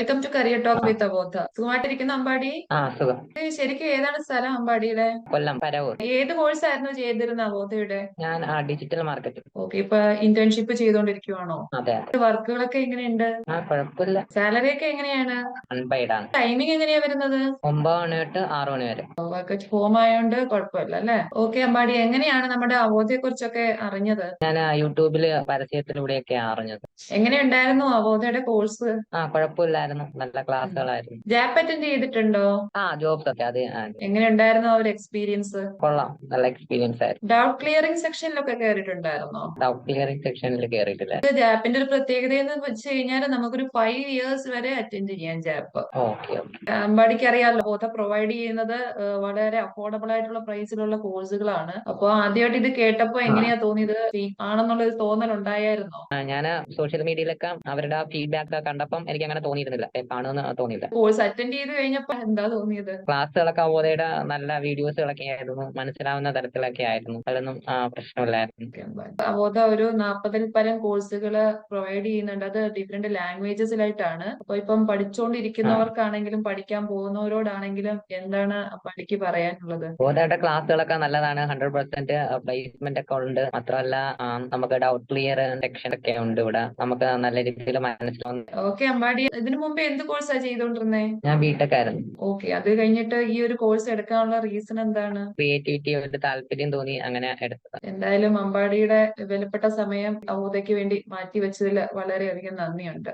Welcome to career talk with അബോധ സുഖമായിട്ടിരിക്കുന്ന അമ്പാടി? ശരിക്കും ഏതാണ് സ്ഥലം അമ്പാടിയുടെ? കൊല്ലം പരവൂർ. ഏത് കോഴ്സ് ആയിരുന്നു ചെയ്തിരുന്ന അബോധയുടെ ഞാൻ ഡിജിറ്റൽ മാർക്കറ്റ് ഓക്കെ ഇപ്പൊ ഇന്റേൺഷിപ്പ് ചെയ്തോണ്ടിരിക്കുവാണോ? അതെ. വർക്കുകളൊക്കെ എങ്ങനെയുണ്ട്? കുഴപ്പമില്ല സാലറി ഒക്കെ എങ്ങനെയാണ്? അൺപെയ്ഡ് ആണ്. ടൈമിംഗ് എങ്ങനെയാ വരുന്നത്? ഒമ്പത് മണി തൊട്ട് ആറ് മണി വരെ. വർക്ക് ഹോം ആയതുകൊണ്ട് കുഴപ്പമില്ല അല്ലെ? ഓക്കെ അമ്പാടി എങ്ങനെയാണ് നമ്മുടെ അവോധയെ കുറിച്ചൊക്കെ അറിഞ്ഞത്? ഞാൻ യൂട്യൂബിൽ പരസ്യത്തിലൂടെയൊക്കെ അറിഞ്ഞത്. എങ്ങനെയുണ്ടായിരുന്നു അവോധയുടെ കോഴ്സ് ആ കുഴപ്പമില്ലായിരുന്നു നല്ല ക്ലാസ്സുകളായിരുന്നു. ജാപ്പ് അറ്റൻഡ് ചെയ്തിട്ടുണ്ടോ? ആ ജോബ്സ് ഒക്കെ. അത് എങ്ങനെ ഉണ്ടായിരുന്നു ആ ഒരു എക്സ്പീരിയൻസ് കൊള്ളാം. നല്ല എക്സ്പീരിയൻസ് ആയിരുന്നു. ഡൗട്ട് ക്ലിയറിംഗ് സെക്ഷനിലൊക്കെ കയറിയിട്ടുണ്ടായിരുന്നോ ഡൗട്ട് ക്ലിയറിംഗ് സെക്ഷനിൽ കയറിയിട്ടില്ല ജാപ്പിന്റെ ഒരു പ്രത്യേകത എന്ന് വെച്ച് കഴിഞ്ഞാൽ നമുക്കൊരു ഫൈവ് ഇയേഴ്സ് വരെ അറ്റൻഡ് ചെയ്യാം ജാപ്പ്. അമ്പാടിക്ക് അറിയാമല്ലോ ബോധ പ്രൊവൈഡ് ചെയ്യുന്നത് വളരെ അഫോർഡബിൾ ആയിട്ടുള്ള പ്രൈസിലുള്ള കോഴ്സുകളാണ് അപ്പൊ ആദ്യമായിട്ട് ഇത് കേട്ടപ്പോ എങ്ങനെയാ തോന്നിയത്? ആണെന്നുള്ള ഒരു തോന്നൽ ഉണ്ടായിരുന്നോ ഞാൻ സോഷ്യൽ മീഡിയയിലൊക്കെ അവരുടെ ഫീഡ്ബാക്ക് കണ്ടപ്പം എനിക്ക് അങ്ങനെ തോന്നിയിരുന്നില്ല. ഏ, കാണുമെന്ന് തോന്നിയില്ല. കോഴ്സ് അറ്റൻഡ് ചെയ്ത് കഴിഞ്ഞപ്പോ എന്താ തോന്നിയത്? ക്ലാസ്സുകളൊക്കെ അവോധയുടെ നല്ല വീഡിയോസുകളൊക്കെ ആയിരുന്നു. മനസ്സിലാവുന്ന തരത്തിലൊക്കെ ആയിരുന്നു. അതൊന്നും പ്രശ്നമില്ലായിരുന്നു. അവോധ ഒരു നാൽപ്പതിൽ പരം കോഴ്സുകൾ പ്രൊവൈഡ് ചെയ്യുന്നുണ്ട്. അത് ഡിഫറെന്റ് ലാംഗ്വേജസിലായിട്ടാണ് അപ്പൊ ഇപ്പം പഠിച്ചുകൊണ്ടിരിക്കുന്നവർക്കാണെങ്കിലും പഠിക്കാൻ പോകുന്നവരോടാണെങ്കിലും എന്താണ് പഠിക്ക് പറയാനുള്ളത്? അവോധയുടെ ക്ലാസ്സുകളൊക്കെ നല്ലതാണ്. ഹൺഡ്രഡ് പെർസെന്റ് പ്ലേസ്മെന്റ് ഒക്കെ ഉണ്ട്. മാത്രമല്ല നമുക്ക് ഡൗട്ട് ക്ലിയർ സെക്ഷൻ ഒക്കെ ഉണ്ട് ഇവിടെ. നമുക്ക് നല്ല രീതിയിൽ മനസ്സിലാവുന്നു ഓക്കെ അമ്പാടി. ഇതിനു മുമ്പ് എന്ത് കോഴ്സാ ചെയ്തോണ്ടിരുന്നേ? ഞാൻ ബിടെക് ആയിരുന്നു. ഓക്കെ അത് കഴിഞ്ഞിട്ട് ഈ ഒരു കോഴ്സ് എടുക്കാനുള്ള റീസൺ എന്താണ്? ക്രിയേറ്റിവിറ്റി ഒരു താല്പര്യം തോന്നി അങ്ങനെ എടുത്തത്. എന്തായാലും അമ്പാടിയുടെ വിലപ്പെട്ട സമയം അവധയ്ക്ക് വേണ്ടി മാറ്റി വെച്ചതിൽ വളരെയധികം നന്ദിയുണ്ട്.